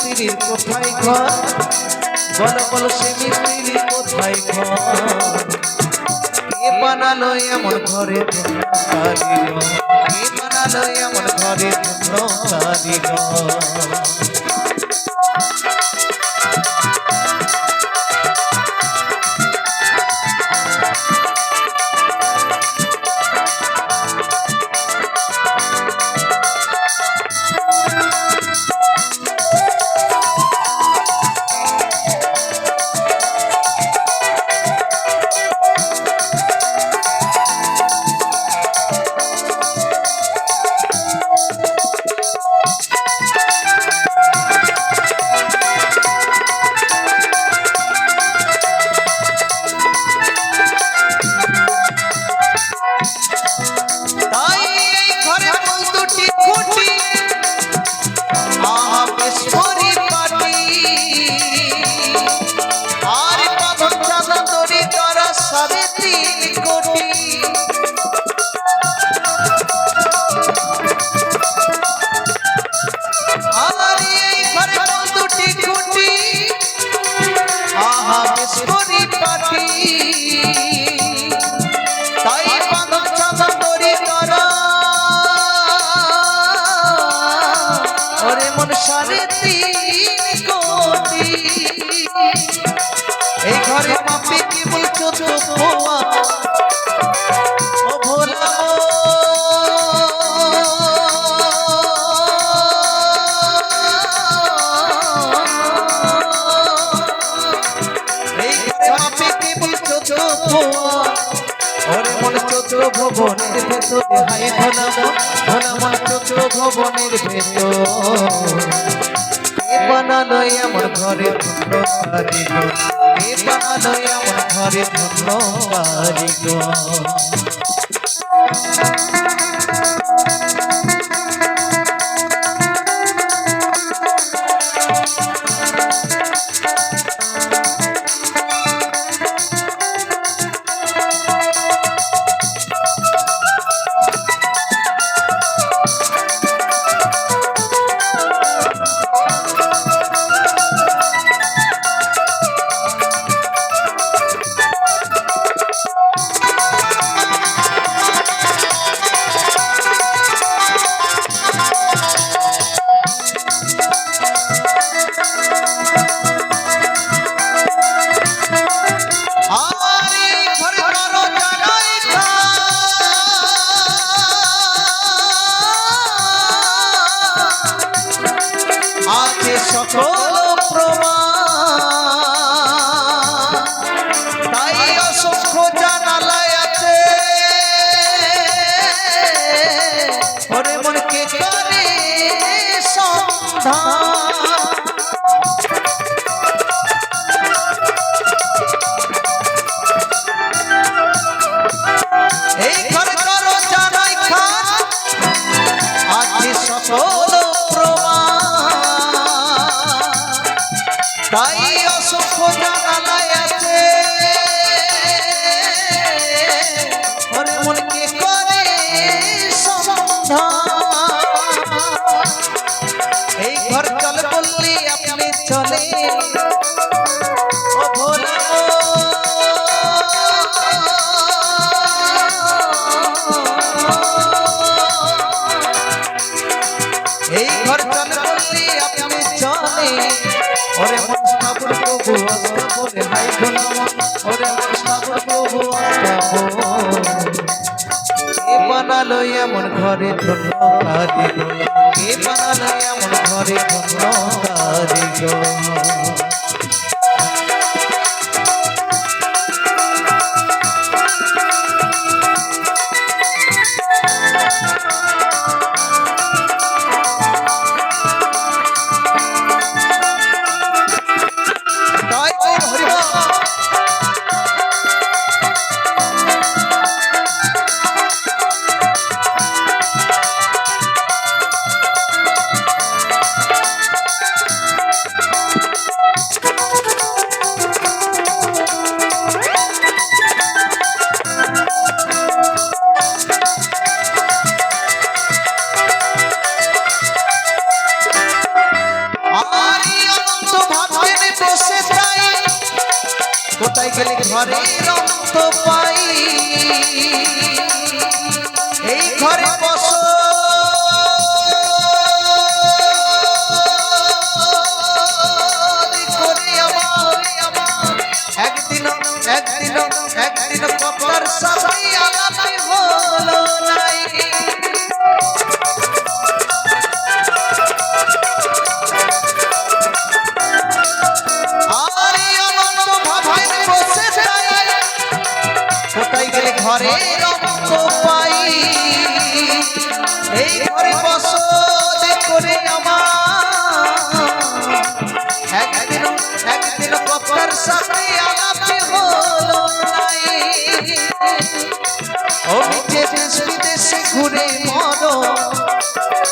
মিস্ত্রির কোথায় ঘর? বল বল সে মিস্ত্রি কোথায় ঘর? কে বানালো এমন ঘরে কে বানালো এমন ঘরে ধন্য সাড়ে তিন কোটি। আর এই ঘরে দুটি খুঁটি আহা বেশ পরিপাটি তাই বাঁধন কোটি। ভবনের ভেতরে মন ভোলা মন চোদ্দ ভবনের ভেতর বানালো এমন ঘরে ধন্য কারিগর কে বানালো এমন ঘরে ধন্য কারিগর আরে আছে সকল প্রমাণ। তাই অসংখ্য জানালায় আছে। ওরে মনকে করে সন্ধান। এই ঘর চল বললে আপনি চলে অস্তবরে হাই ভোলা মন, ওরে ঠাকুর প্রভু কে বানালো এমন ঘরে এমন ঘরে ধন্য কারিগর কোথায় গেলে ঘরে রক্ত পাই। এই ঘরে বস। একদিন একদিন একদিন ঘরে রক্ত পাই। এই ঘরে বসত করে আমার। একদিন একদিন কপার সাথে আলাপে হলো নাই। ও বিদেশে ঘুরে মরো।